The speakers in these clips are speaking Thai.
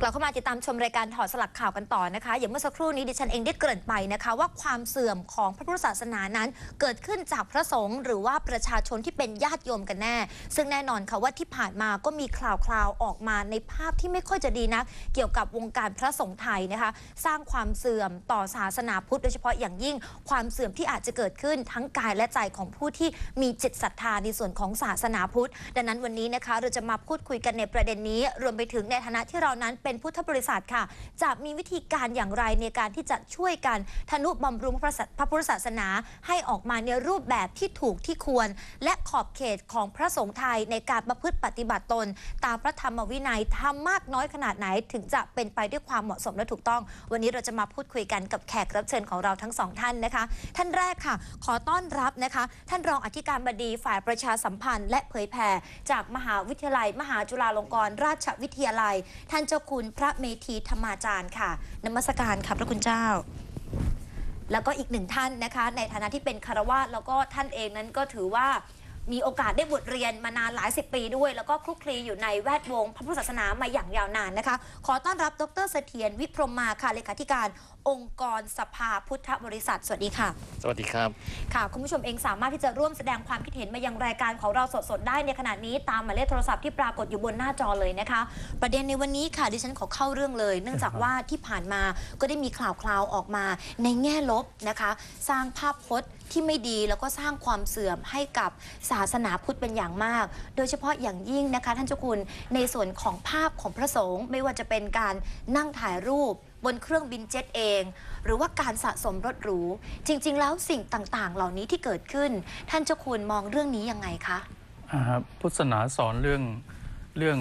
กลับเข้ามาติดตามชมรายการถอดสลักข่าวกันต่อนะคะ อย่างเมื่อสักครู่นี้ดิฉันเองได้เกริ่นไปนะคะ ว่าความเสื่อมของพระพุทธศาสนานั้น เกิดขึ้นจากพระสงฆ์หรือว่าประชาชนที่เป็นญาติโยมกันแน่ ซึ่งแน่นอนค่ะว่าที่ผ่านมาก็มีข่าวคราวออกมาในภาพที่ไม่ค่อยจะดีนัก เกี่ยวกับวงการพระสงฆ์ไทยนะคะ สร้างความเสื่อมต่อศาสนาพุทธโดยเฉพาะอย่างยิ่ง ความเสื่อมที่อาจจะเกิดขึ้นทั้งกายและใจของผู้ที่มีจิตศรัทธาในส่วนของศาสนาพุทธ ดังนั้นวันนี้นะคะเราจะมาพูดคุยกันในประเด็นนี้ รวมไปถึงในฐานะที่เรานั้นเเป็นพุทธบริษัทค่ะ จะมีวิธีการอย่างไรในการที่จะช่วยกันทนุบำรุงพระพระพุทธศาสนา ให้ออกมาในรูปแบบที่ถูกที่ควร และขอบเขตของพระสงฆ์ไทยในการประพฤติปฏิบัติตน ตามพระธรรมวินัยทำมากน้อยขนาดไหนถึงจะเป็นไปด้วยความเหมาะสมและถูกต้อง วันนี้เราจะมาพูดคุยกันกับแขกรับเชิญของเราทั้งสองท่านนะคะ ท่านแรกค่ะ ขอต้อนรับนะคะ ท่านรองอธิการบดีฝ่ายประชาสัมพันธ์ และเผยแผ่จากมหาวิทยาลัย มหาจุฬาลงกรณราชวิทยาลัย ท่านเจ้าคุณณพระเมธีธรรมาจารย์ค่ะนมัสการค่ะพระคุณเจ้า แล้วก็อีกหนึ่งท่านนะคะ ในฐานะที่เป็นคารวะแล้วก็ท่านเองนั้นก็ถือว่า มีโอกาสได้บทเรียนมานานหลายสิบปีด้วย แล้วก็คลุกคลีอยู่ในแวดวงพระพุทธศาสนามาอย่างยาวนานนะคะ ขอต้อนรับดรเสถียรวิพรหมมาค่ะเลขาธิการองค์กรสภาพุทธบริษัท สวัสดีค่ะ สวัสดีครับ ค่ะ คุณผู้ชมเองสามารถที่จะร่วมแสดงความคิดเห็นมายังรายการของเราสดๆได้ในขณะนี้ตามหมายเลขโทรศัพท์ที่ปรากฏอยู่บนหน้าจอเลยนะคะ ประเด็นในวันนี้ค่ะดิฉันขอเข้าเรื่องเลย เนื่องจากว่าที่ผ่านมาก็ได้มีข่าวคราวออกมาในแง่ลบนะคะ สร้างภาพพจน์ ที่ไม่ดีแล้วก็สร้างความเสื่อมให้กับศาสนาพุทธเป็นอย่างมาก โดยเฉพาะอย่างยิ่งนะคะท่านเจ้าคุณในส่วนของภาพของพระสงฆ์ไม่ว่าจะเป็นการนั่งถ่ายรูปบนเครื่องบินเจ็ตเอง หรือว่าการสะสมรถหรู จริง ๆ แล้วสิ่งต่างๆ เหล่านี้ที่เกิดขึ้น ท่านเจ้าคุณมองเรื่องนี้ยังไงคะอ่าพุทธศาสนาสอนเรื่องเรื่อง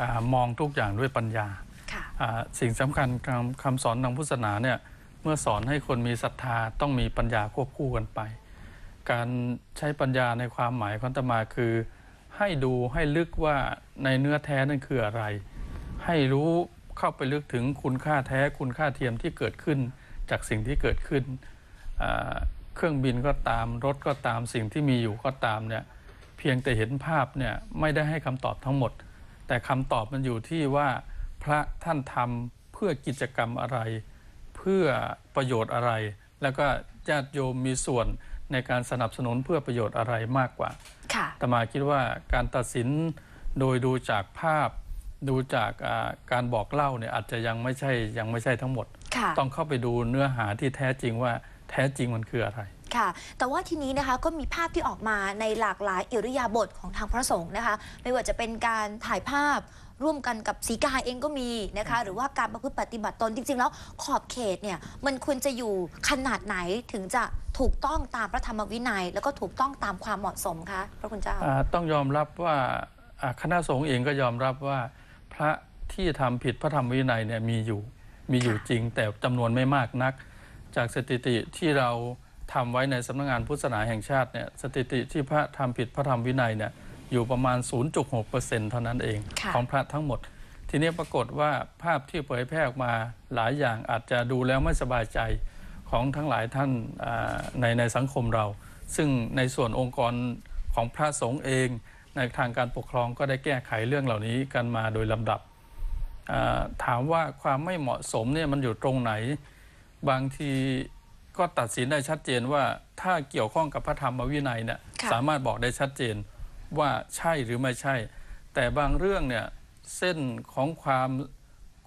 อามองทุกอย่างด้วยปัญญาค่ะอ่าสิ่งสำคัญคำคำสอนทางพุทธศาสนาเนี่ยเมื่อสอนให้คนมีศรัทธาต้องมีปัญญาควบคู่กันไป การใช้ปัญญาในความหมายของตมาคือ ให้ดูให้ลึกว่าในเนื้อแท้นั่นคืออะไร ให้รู้เข้าไปลึกถึงคุณค่าแท้คุณค่าเทียมที่เกิดขึ้นจากสิ่งที่เกิดขึ้น เครื่องบินก็ตามรถก็ตามสิ่งที่มีอยู่ก็ตามเนี่ยเพียงแต่เห็นภาพเนี่ยไม่ได้ให้คำตอบทั้งหมด แต่คำตอบมันอยู่ที่ว่าพระท่านทำเพื่อกิจกรรมอะไร พื่อประโยชน์อะไร แล้วก็ญาติโยมมีส่วนในการสนับสนุนเพื่อประโยชน์อะไรมากกว่าค่ะอาตมาคิดว่าการตัดสินโดยดูจากภาพ ดูจากอ่าการบอกเล่าเนี่ยอาจจะยังไม่ใช่ยังไม่ใช่ทั้งหมดค่ะต้องเข้าไปดูเนื้อหาที่แท้จริงว่าแท้จริงมันคืออะไร ค่ะ แต่ว่าทีนี้นะคะก็มีภาพที่ออกมาในหลากหลายอิริยาบถของทางพระสงฆ์นะคะ ไม่ว่าจะเป็นการถ่ายภาพร่วมกันกับสีกาเองก็มีนะคะ หรือว่าการประพฤติปฏิบัติตนจริง ๆ แล้วขอบเขตเนี่ยมันควรจะอยู่ขนาดไหนถึงจะถูกต้องตามพระธรรมวินัย แล้วก็ถูกต้องตามความเหมาะสมคะพระคุณเจ้าอ่าต้องยอมรับว่าอ่าคณะสงฆ์เองก็ยอมรับว่าพระที่ทำผิดพระธรรมวินัยเนี่ยมีอยู่มีอยู่จริง แต่จำนวนไม่มากนัก จากสถิติที่เรา ทำไว้ในสำนักงานพุทธศาสนาแห่งชาติเนี่ยสถิติที่พระทำผิดพระธรรมวินัยเนี่ยอยู่ประมาณ 0.6%เท่านั้นเองค่ะของพระทั้งหมด ทีนี้ปรากฏว่าภาพที่เผยแพร่ออกมาหลายอย่างอาจจะดูแล้วไม่สบายใจของทั้งหลายท่านอ่าในในสังคมเรา ซึ่งในส่วนองค์กรของพระสงฆ์เอง ในทางการปกครองก็ได้แก้ไขเรื่องเหล่านี้กันมาโดยลำดับอ่าถามว่าความไม่เหมาะสมเนี่ยมันอยู่ตรงไหน บางที ก็ตัดสินได้ชัดเจนว่าถ้าเกี่ยวข้องกับพระธรรมวินัยเนี่ยค่ะ สามารถบอกได้ชัดเจนว่าใช่หรือไม่ใช่ แต่บางเรื่องเนี่ยเส้นของความ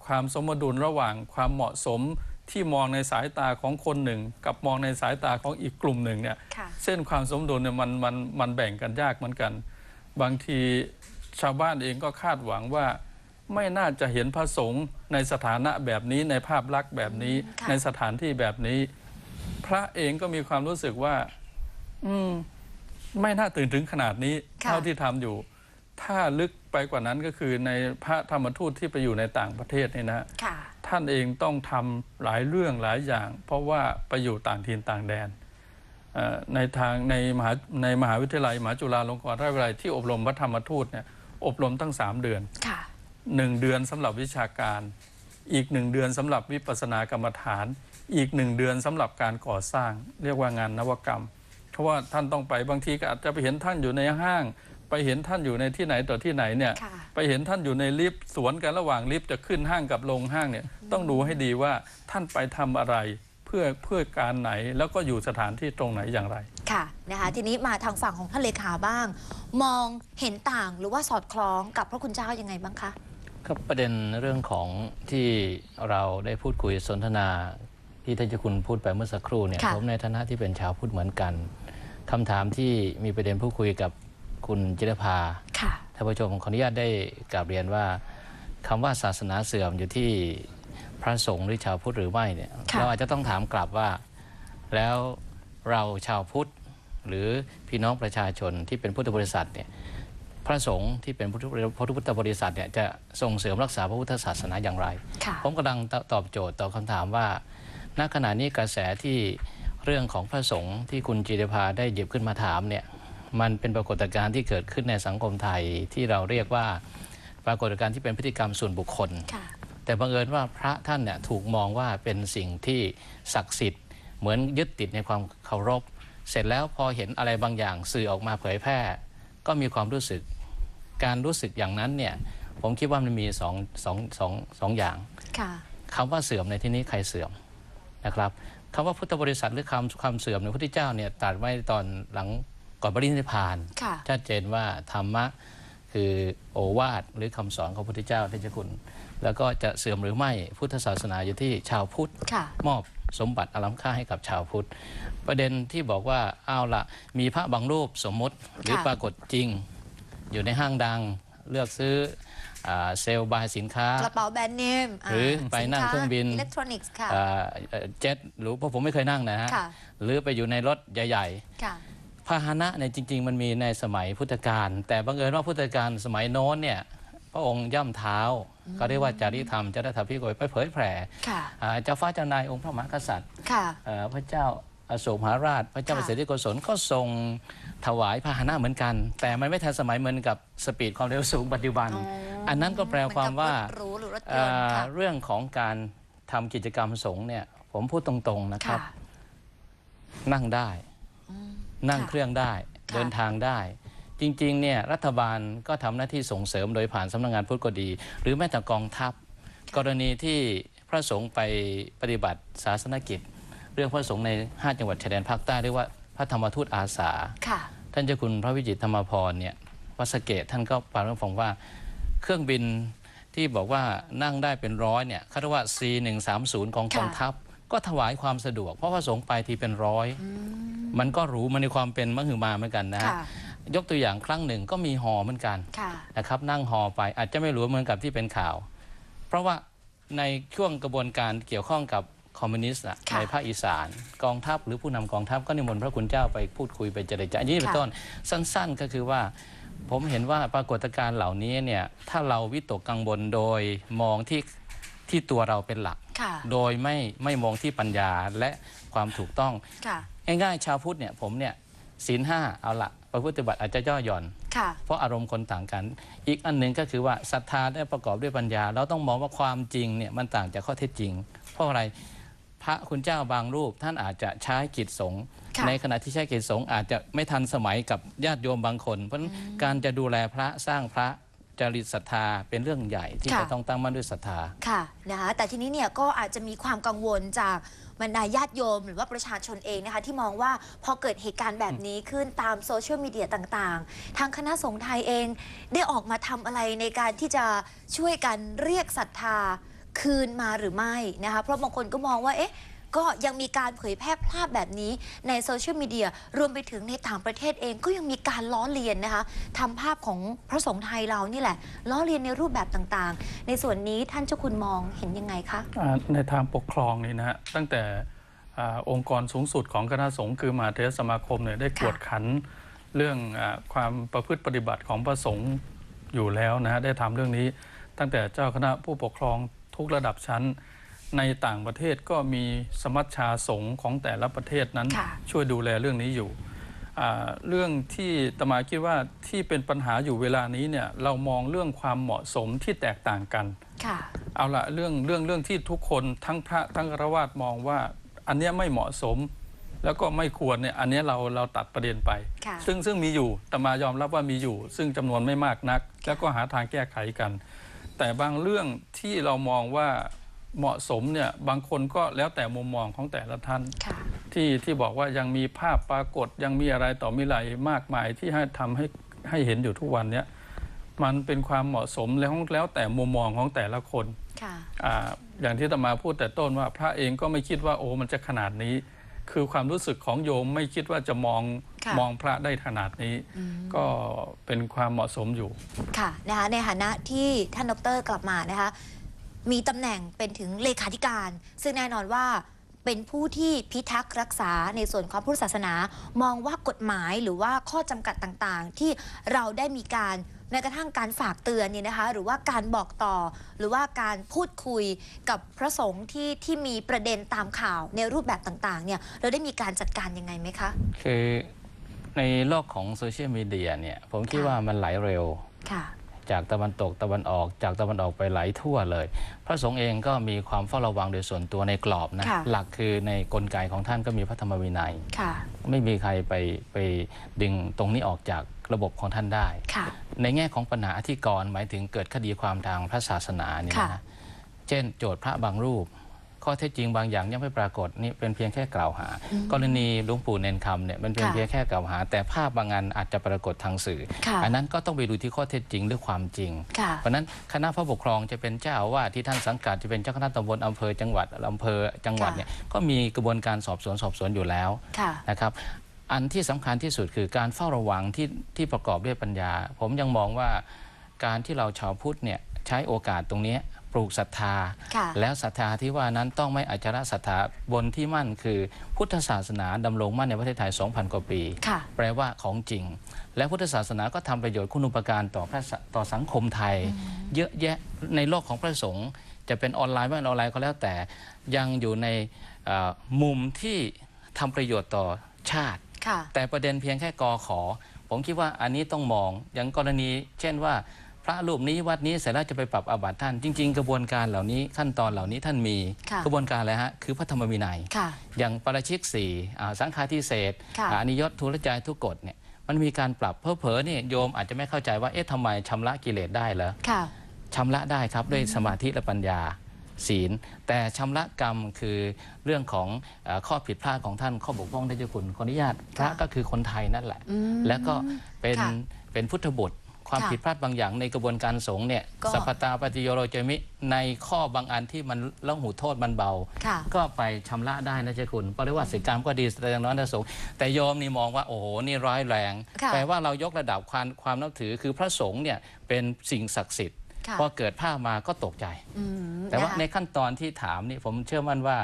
ความสมดุลระหว่างความเหมาะสมที่มองในสายตาของคนหนึ่ง กับมองในสายตาของอีกกลุ่มหนึ่งเนี่ย ค่ะ เส้นความสมดุลเนี่ยมันมันมันแบ่งกันยากเหมือนกัน บางทีชาวบ้านเองก็คาดหวังว่า ไม่น่าจะเห็นพระสงฆ์ในสถานะแบบนี้ในภาพลักษณ์แบบนี้ ค่ะ ในสถานที่แบบนี้ พระเองก็มีความรู้สึกว่า อืม ไม่น่าตื่นถึงขนาดนี้ ค่ะ เท่าที่ทำอยู่ ถ้าลึกไปกว่านั้นก็คือในพระธรรมทูตที่ไปอยู่ในต่างประเทศนี่นะค่ะ ท่านเองต้องทำหลายเรื่องหลายอย่าง เพราะว่าไปอยู่ต่างถิ่นต่างแดนเอ่อในทางในมหาในมหาวิทยาลัยมหาจุฬาลงกรณราชวิทยาลัยที่อบรมพระธรรมทูตเนี่ยอบรมตั้ง 3 เดือน ค่ะ 1 เดือนสำหรับวิชาการ อีก 1 เดือนสำหรับวิปัสสนากรรมฐาน อีก1เดือนสำหรับการก่อสร้าง เรียกว่างานนวกรรม เพราะว่าท่านต้องไปบางทีก็อาจจะไปเห็นท่านอยู่ในห้าง ไปไปเห็นท่านอยู่ในที่ไหนต่อที่ไหนเนี่ยค่ะไปเห็นท่านอยู่ในลิฟต์สวนกันระหว่างลิฟต์จะขึ้นห้างกับลงห้างเนี่ยต้องดูให้ดีว่าท่านไปทำอะไรเพื่อเพื่อการไหนแล้วก็อยู่สถานที่ตรงไหนอย่างไร ค่ะนะคะทีนี้มาทางฝั่งของท่านเลขาบ้าง มองเห็นต่างหรือว่าสอดคล้องกับพระคุณเจ้ายังไงบ้างคะครับประเด็นเรื่องของที่เราได้พูดคุยสนทนา ที่ท่านเจ้าคุณพูดไปเมื่อสักครู่เนี่ยค่ะ ผมในฐานะที่เป็นชาวพุทธเหมือนกันคำถามที่มีประเด็นพูดคุยกับคุณจิรภา ค่ะ ท่านผู้ชมขออนุญาตได้กราบเรียนว่าคำว่าศาสนาเสื่อมอยู่ที่พระสงฆ์หรือชาวพุทธหรือไม่เนี่ยค่ะ เราอาจจะต้องถามกลับว่า แล้วเราชาวพุทธหรือพี่น้องประชาชนที่เป็นพุทธบริษัทเนี่ยพระสงฆ์ที่เป็นพุทธพุทธบริษัทเนี่ยจะส่งเสริมรักษาพระพุทธศาสนาอย่างไร ค่ะ ผมกำลังตอบโจทย์ตอบคำถามว่า ณขณะนี้กระแสที่เรื่องของพระสงฆ์ที่คุณจิรภาได้หยิบขึ้นมาถามเนี่ยมันเป็นปรากฏการณ์ที่เกิดขึ้นในสังคมไทยที่เราเรียกว่าปรากฏการณ์ที่เป็นพฤติกรรมส่วนบุคคลค่ะแต่บังเอิญว่าพระท่านเนี่ยถูกมองว่าเป็นสิ่งที่ศักดิ์สิทธิ์ เหมือนยึดติดในความเคารพ เสร็จแล้วพอเห็นอะไรบางอย่างสื่อออกมาเผยแพร่ ก็มีความรู้สึก การรู้สึกอย่างนั้นเนี่ยผมคิดว่ามันมีสองสองสองสองอย่างค่ะคำว่าเสื่อมในที่นี้ใครเสื่อม นะครับคำว่าพุทธบริษัทหรือคำคำเสื่อมในพระพุทธเจ้าเนี่ยตรัดไว้ตอนหลังก่อนปรินิพพานค่ะชัดเจนว่าธรรมะคือโอวาทหรือคำสอนของพระพุทธเจ้าที่จะคุณ แล้วก็จะเสื่อมหรือไม่พุทธศาสนาอยู่ที่ชาวพุทธค่ะมอบสมบัติอลัมค่าให้กับชาวพุทธ ประเด็นที่บอกว่าเอาละมีพระบางรูปสมมติหรือค่ะปรากฏจริง อยู่ในห้างดังเลือกซื้ออา เซลล์บายสินค้า กระเป๋าแบรนด์เนมหรือไปนั่งเครื่องบินอิเล็กทรอนิกส์ค่ะอ่าเอ่อเจ็ตหรือเพราะผมไม่เคยนั่งนะฮะค่ะหรือไปอยู่ในรถใหญ่ค่ะๆพาหนะเนี่ยจริง ๆ มันมีในสมัยพุทธกาลแต่บังเอิญว่าพุทธกาลสมัยโน้นเนี่ยพระองค์ย่ำเท้าก็เรียกว่าจาริธรรมจาริธรรมพิโกยไปเผยแผ่ค่ะอ่าเจ้าฟ้าเจ้านายองค์พระมหากษัตริย์ค่ะเอ่อพระเจ้าอโศกมหาราช พระเจ้าค่ะประเสริฐโกศลก็ทรง ถวายพาหนะเหมือนกัน แต่มันไม่ทันสมัยเหมือนกับสปีดความเร็วสูงปัจจุบัน อันนั้นก็แปลความว่าเหมือนกับรถหรูหรือรถยเอ่นต์อค่ะเรื่องของการทำกิจกรรมสงฆ์เนี่ย ผมพูดตรงๆนะครับค่ะนั่งได้อืมนั่งค่ะเครื่องได้ค่ะเดินทางได้ จริงๆเนี่ยรัฐบาลก็ทำหน้าที่ส่งเสริมโดยผ่านสำนักงานพุทธก็ดี หรือแม้แต่กองทัพ กรณีที่พระสงฆ์ไปปฏิบัติศาสนกิจ เรื่องพระสงฆ์ใน 5 จังหวัดชายแดนภาคใต้เรียกว่าพ ระธรรมทูตอาสาค่ะท่านเจ้าคุณพระวิจิตรธรรมพรเนี่ยวัดสะเกตท่านก็ปรารภฟังว่าเครื่องบินที่บอกว่านั่งได้เป็นร้อยเนี่ยเขาเรียกว่า C130 ของค่ะกองทัพ ก็ถวายความสะดวก เพราะพระสงฆ์ไปทีเป็นร้อย มันก็หรู้มันในความเป็นมหึมาเหมือนกันนะฮะค่ะยกตัวอย่างครั้งหนึ่งก็มีหอเหมือนกันค่ะนะครับนั่งหอไปอาจจะไม่หรู้เหมือนกับที่เป็นข่าว เพราะว่าในช่วงกระบวนการเกี่ยวข้องกับ คอมมิวนิสต์อะค่ะในภาคอีสาน กองทัพหรือผู้นำกองทัพก็นิมนต์พระคุณเจ้าไปพูดคุยไปเจรจาอันนี้เป็นค่ะต้นสั้น ๆ ก็คือว่า ผมเห็นว่าปรากฏการณ์เหล่านี้เนี่ยถ้าเราวิตกกังวลโดยมองที่ที่ตัวเราเป็นหลักค่ะโดยไม่ไม่มองที่ปัญญาและความถูกต้องค่ะง่ายๆชาวพุทธเนี่ยผมเนี่ยศีลห้าเอาละประพฤติบัติอาจจะย่อหย่อนค่ะเพราะอารมณ์คนต่างกัน อีกอันหนึ่งก็คือว่าศรัทธาได้ประกอบด้วยปัญญา เราต้องมองว่าความจริงเนี่ยมันต่างจากข้อเท็จจริง เพราะอะไร พระคุณเจ้าบางรูป ท่านอาจจะใช้กิจสงฆ์ค่ะ ในขณะที่ใช้กิจสงฆ์อาจจะไม่ทันสมัยกับญาติโยมบางคน เพราะฉะนั้นการจะดูแลพระสร้างพระจริตศรัทธาเป็นเรื่องใหญ่ที่ค่ะ จะต้องตั้งมั่นด้วยศรัทธา ค่ะนะคะแต่ทีนี้เนี่ยก็อาจจะมีความกังวลจากบรรดาญาติโยม หรือว่าประชาชนเองนะคะ ที่มองว่าพอเกิดเหตุการณ์แบบนี้ขึ้นตามโซเชียลมีเดียต่างๆ ทางคณะสงฆ์ไทยเองได้ออกมาทำอะไรในการที่จะช่วยกันเรียกศรัทธา คืนมาหรือไม่นะคะเพราะบางคนก็มองว่าเอ๊ะก็ยังมีการเผยแพร่ภาพแบบนี้ในโซเชียลมีเดียรวมไปถึงในต่างประเทศเองก็ยังมีการล้อเลียนนะคะทำภาพของพระสงฆ์ไทยเรานี่แหละ ล้อเลียนในรูปแบบต่างๆ ในส่วนนี้ท่านเจ้าคุณมองเห็นยังไงคะในทางปกครองนี่นะฮะตั้งแต่อองค์กรสูงสุดของคณะสงฆ์คือมหาเทรสมาคมเนี่ยได้กวดขันเรื่องอความประพฤติปฏิบัติของพระสงฆ์อยู่แล้วนะฮะได้ทำเรื่องนี้ ตั้งแต่เจ้าคณะผู้ปกครอง ทุกระดับชั้น ในต่างประเทศก็มีสมัชชาสงฆ์ของแต่ละประเทศนั้นค่ะช่วยดูแลเรื่องนี้อยู่อ่าเรื่องที่ตมาคิดว่าที่เป็นปัญหาอยู่เวลานี้เนี่ยเรามองเรื่องความเหมาะสมที่แตกต่างกันค่ะเอาละเรื่องเรื่องเรื่องที่ทุกคนทั้งพระทั้งฆราวาสมองว่าอันเนี้ยไม่เหมาะสมแล้วก็ไม่ควรเนี่ยอันเนี้ยเราเราตัดประเด็นไปค่ะซึ่งซึ่งมีอยู่แต่มายอมรับว่ามีอยู่ ซึ่งจำนวนไม่มากนัก แล้วก็หาทางแก้ไขกัน แต่บางเรื่องที่เรามองว่าเหมาะสมเนี่ยบางคนก็แล้วแต่มุมมองของแต่ละท่านค่ะที่ที่บอกว่ายังมีภาพปรากฏยังมีอะไรต่อมีอะไรมากมายที่ให้ทำให้ให้เห็นอยู่ทุกวันเนี้ยมันเป็นความเหมาะสมแล้วแล้วแต่มุมมองของแต่ละคนค่ะ อาอย่างที่ตมาพูดแต่ต้นว่าพระเองก็ไม่คิดว่าโอ้มันจะขนาดนี้ คือความรู้สึกของโยมไม่คิดว่าจะมองค่ะมองพระได้ขนาดนี้ก็เป็นความเหมาะสมอยู่ ค่ะนะคะในฐานะที่ท่านดรกลับมานะคะมีตำแหน่งเป็นถึงเลขาธิการ ซึ่งแน่นอนว่าเป็นผู้ที่พิทักษ์รักษาในส่วนของพุทธศาสนา มองว่ากฎหมายหรือว่าข้อจำกัดต่างๆ ที่เราได้มีการ แม้กระทั่งการฝากเตือนเนี่ยนะคะ หรือว่าการบอกต่อ หรือว่าการพูดคุยกับพระสงฆ์ที่ที่มีประเด็นตามข่าวในรูปแบบต่างๆเนี่ยเราได้มีการจัดการยังไงไหมคะ คือในโลกของโซเชียลมีเดียเนี่ยผมคิดค่ะว่ามันไหลเร็วค่ะจากตะวันตกตะวันออกจากตะวันออกไปไหลทั่วเลย พระสงฆ์เองก็มีความเฝ้าระวังโดยส่วนตัวในกรอบนะค่ะหลักคือในกลไกของท่านก็มีพระธรรมวินัยค่ะไม่มีใครไปไปดึงตรงนี้ออกจาก ระบบของท่านได้ค่ะในแง่ของปัญหาอธิกรณ์หมายถึงเกิดคดีความทางพระศาสนาเนี่ยค่ะนะเช่น โจทย์พระบางรูป ข้อเท็จจริงบางอย่างยังไม่ปรากฏนี่เป็นเพียงแค่กล่าวหา กรณีหลวงปู่เนนคำเนี่ยมันเป็นค่ะเพียงแค่กล่าวหา แต่ภาพบางอันอาจจะปรากฏทางสื่อค่ะอันนั้นก็ต้องไปดูที่ข้อเท็จจริงหรือความจริงค่ะเพราะฉะนั้นคณะผู้ปกครองจะเป็นเจ้าอาว่าสที่ท่านสังกัดจะเป็นเจ้าคณะตำบลอำเภอจังหวัดอำเภอจังหวัดค่ะเนี่ยก็มีกระบวนการสอบสวนสอบสวนอยู่แล้วค่ะนะครับ อันที่สำคัญที่สุดคือการเฝ้าระวังที่ที่ประกอบด้วยปัญญา ผมยังมองว่าการที่เราชาวพุทธเนี่ยใช้โอกาสตรงนี้ปลูกศรัทธาค่ะแล้วศรัทธาที่ว่านั้นต้องไม่อัจฉริศรัทธาบนที่มั่นคือพุทธศาสนาดำรงมั่นในประเทศไทย 2,000 กว่าปีค่ะแปลว่าของจริง และพุทธศาสนาก็ทำประโยชน์คุณอุปการต่อพระสต่อสังคมไทย เยอะแยะในโลกของพระสงฆ์จะเป็นออนไลน์ไม่ออนไลน์ก็แล้วแต่ยังอยู่ในเอ่อมุมที่ทำประโยชน์ต่อชาติค่ะ แต่ประเด็นเพียงแค่กอขอ ผมคิดว่าอันนี้ต้องมองอย่างกรณี เช่นว่าพระรูปนี้วัดนี้เสร็จแล้วจะไปปรับอาบัติท่าน จริง ๆ กระบวนการเหล่านี้ขั้นตอนเหล่านี้ท่านมีค่ะกระบวนการอะไรฮะคือพระธรรมวินัยค่ะอย่างปาราชิกสี่อ่าสังฆาทิเศษค่ะอ่าอนิยตทุลจายทุกกฎเนี่ยมันมีการปรับเพอเพอๆเนี่ยโยมอาจจะไม่เข้าใจว่าเอ๊ะทำไมชำระกิเลสได้เหรอค่ะชำระได้ครับด้วยสมาธิและปัญญา ศีล แต่ชำระกรรมคือเรื่องของเออข้อผิดพลาดของท่านข้อบกพร่องได้เจ้าคุณขออนุญาตพระค่ะก็คือคนไทยนั่นแหละอืมแล้วก็เป็นค่ะเป็นพุทธบุตรความค่ะผิดพลาดบางอย่างในกระบวนการสงฆ์เนี่ยก็สัพพตาปฏิโยโรจมิ ในข้อบางอันที่มันละหูโทษมันเบาค่ะก็ไปชำระได้นะเจ้าคุณปริวัติสิกรรมก็ดีแต่อย่างน้อยนะสงฆ์แต่โยมนี่มองว่าโอ้โหนี่ร้ายแรงค่ะแปลว่าเรายกระดับความความนับถือคือพระสงฆ์เนี่ยเป็นสิ่งศักดิ์สิทธิ์ค่ะ พอเกิดภาพมาก็ตกใจอืมแต่ว่านะคะในขั้นตอนที่ถามนี่ผมเชื่อมั่นว่า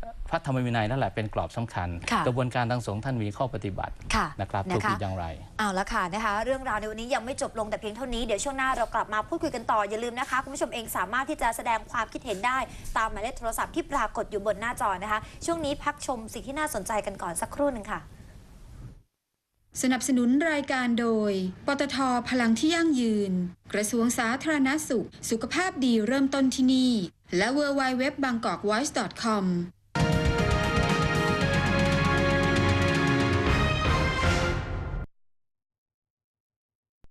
เอ่อพระธรรมวินัยนั่นแหละเป็นกรอบสำคัญค่ะกระบวนการทางสงฆ์ท่านมีข้อปฏิบัติค่ะนะครับนะถูกคะผิดอย่างไรเอาละค่ะนะคะเรื่องราวในวันนี้ยังไม่จบลงแต่เพียงเท่านี้เดี๋ยวช่วงหน้าเรากลับมาพูดคุยกันต่ออย่าลืมนะคะคุณผู้ชมเองสามารถที่จะแสดงความคิดเห็นได้ตามหมายเลขโทรศัพท์ที่ปรากฏอยู่บนหน้าจอนะคะ ช่วงนี้พักชมสิ่งที่น่าสนใจกันก่อนสักครู่หนึ่งค่ะ สนับสนุนรายการโดย ปตทพลังที่ยั่งยืน กระทรวงสาธารณสุข สุขภาพดีเริ่มต้นที่นี่ และ w w w b a n g k o k w o i c e c o m